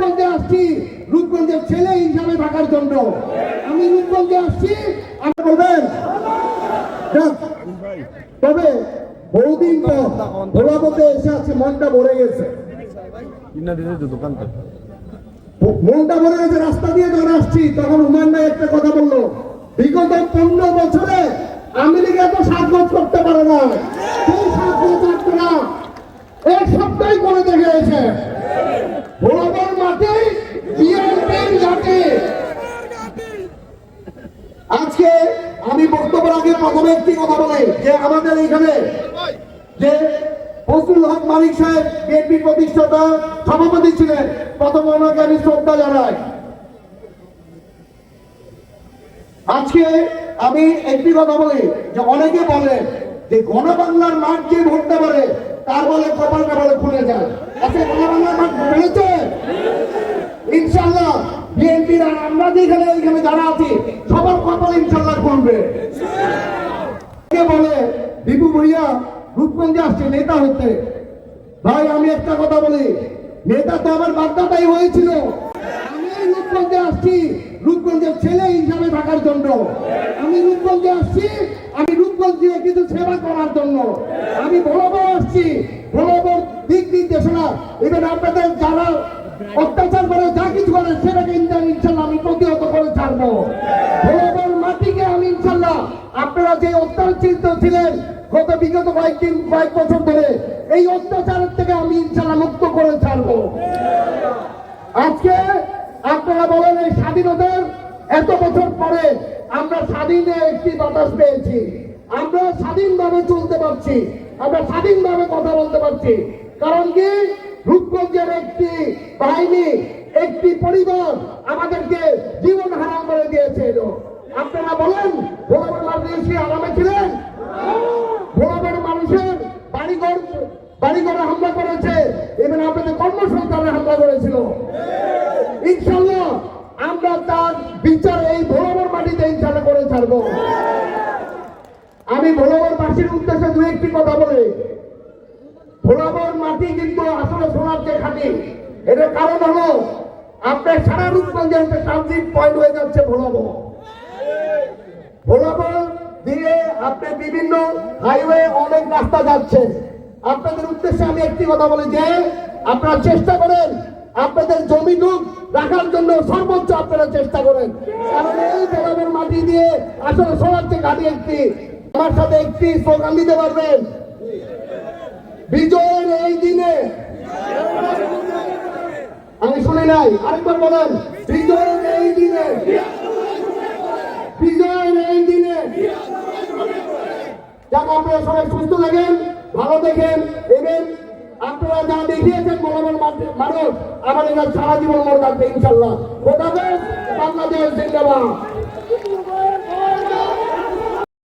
রূপগঞ্জে আসছি। রূপগঞ্জের ছেলে হিসাবে থাকার জন্য। আমি রূপগঞ্জে আসছি। আপনি বলবেন? তবে বহুদিন পর ভোলাপথে এসে আছে মনটা ভরে গেছে। মনটা ভরে গেছে রাস্তা দিয়ে যখন আসছি তখন হুমায়ুন ভাই একটা কথা বলল। বিগত পনেরো বছরে আমেরিকা তো সাজগোজ করতে পারে না সেই সাজগোজ আপনারা এক সপ্তাহে করে দেখিয়েছে ভোলাবার মাঠে বিএনপির ঘাটে আজকে আমি বক্তব্যের আগে প্রথমে একটি কথা বলি যে আমাদের এখানে যে ফজলুল হক মালিক সাহেব বিএনপি প্রতিষ্ঠাতা সভাপতি ছিলেন, প্রথম ওনাকে আমি শ্রদ্ধা জানাই। আজকে আমি একটি কথা বলি, যে অনেকে বলে যে গণবাংলার মাঠ যে ভরতে পারে তার বলে কপালটা বলে খুলে যায়। আজকে গণবাংলার মাঠ ভরেছে ইনশাল্লাহ বিএনপির, আমরা যেখানে, এখানে যারা আছি, সবার কপাল ইনশাল্লাহ খুলবে। কে বলে? দীপু ভইয়া রূপগঞ্জে আসছে, নেতা হতে। ভাই, আমি একটা কথা বলি। নেতা তো আমার বার্তাটাই হয়েছিল। আমি রূপগঞ্জে আসছি, রূপগঞ্জের ছেলে হিসাবে থাকার জন্য। আমি রূপগঞ্জে আসছি, আমি রূপগঞ্জে কিছু সেবা করার জন্য। আমি বলব আসছি বলব দিক নির্দেশনা। এবার আপনাদের যারা অত্যাচার করে, যা কিছু করে, সেটাকে ইনশাল্লাহ আমি প্রতিহত করে ছাড়বো ভোলাবার মাটিকে আমি ইনশাল্লাহ আপনারা যে অত্যাচারিত ছিলেন গত বিগত কয়েকদিন, কয়েক বছর ধরে। এই অত্যাচারের থেকে আমি ইনশাল্লাহ মুক্ত করে ছাড়বো। আজকে আপনারা বলেন এই স্বাধীনতার এত বছর পরে আমরা স্বাধীনে একটি বাতাস পেয়েছি। আমরা স্বাধীনভাবে চলতে পারছি। আমরা স্বাধীনভাবে কথা বলতে পারছি। কারণ কি? রূপগঞ্জের একটি বাহিনী, একটি পরিবার আমাদেরকে জীবন হারাম করে দিয়েছিল। আপনারা বলেন ভোলাবার মানুষ আরামে ছিলেন ভোলাবার মানুষের বাড়িঘর বাড়িঘরে হামলা করেছে এবং আপনাদের হামলা করেছিল। ইনশাল্লাহ আমরা তার বিচার এই ভোলাবার মাটিতে ইনশাল্লাহ করে ছাড়বো। আমি ভোলাবার বাসীর উদ্দেশ্যে দু একটি কথা বলি। ভোলাবার মাটি কিন্তু আসলে সোনার যে খাটি এটার কারণ হলো আপনার সারা রূপগঞ্জে একটা ট্রানজিট পয়েন্ট হয়ে যাচ্ছে ভোলাবো ভোলাবো দিয়ে আপনার বিভিন্ন হাইওয়ে অনেক রাস্তা যাচ্ছে আপনাদের উদ্দেশ্যে আমি একটি কথা বলি যে আপনারা চেষ্টা করেন আপনাদের জমি জমিটুক রাখার জন্য সর্বোচ্চ আপনারা চেষ্টা করেন। কারণ এই ভোলাবের মাটি দিয়ে আসলে সোনার যে ঘাটি একটি, আমার সাথে একটি স্লোগান দিতে পারবেন? বিজয়ের এই দিনে। আমি শুনি নাই, আরেকবার বলেন, বিজয়ের এই দিনে। বিজয়ের এই দিনে। যাক, আপনারা সবাই সুস্থ থাকেন, ভালো দেখেন এবং আপনারা যা দেখিয়েছেন মনোবল মানুষ আমার এরা সারা জীবন মনে থাকবে ইনশাল্লাহ। বাংলাদেশ জিন্দাবাদ।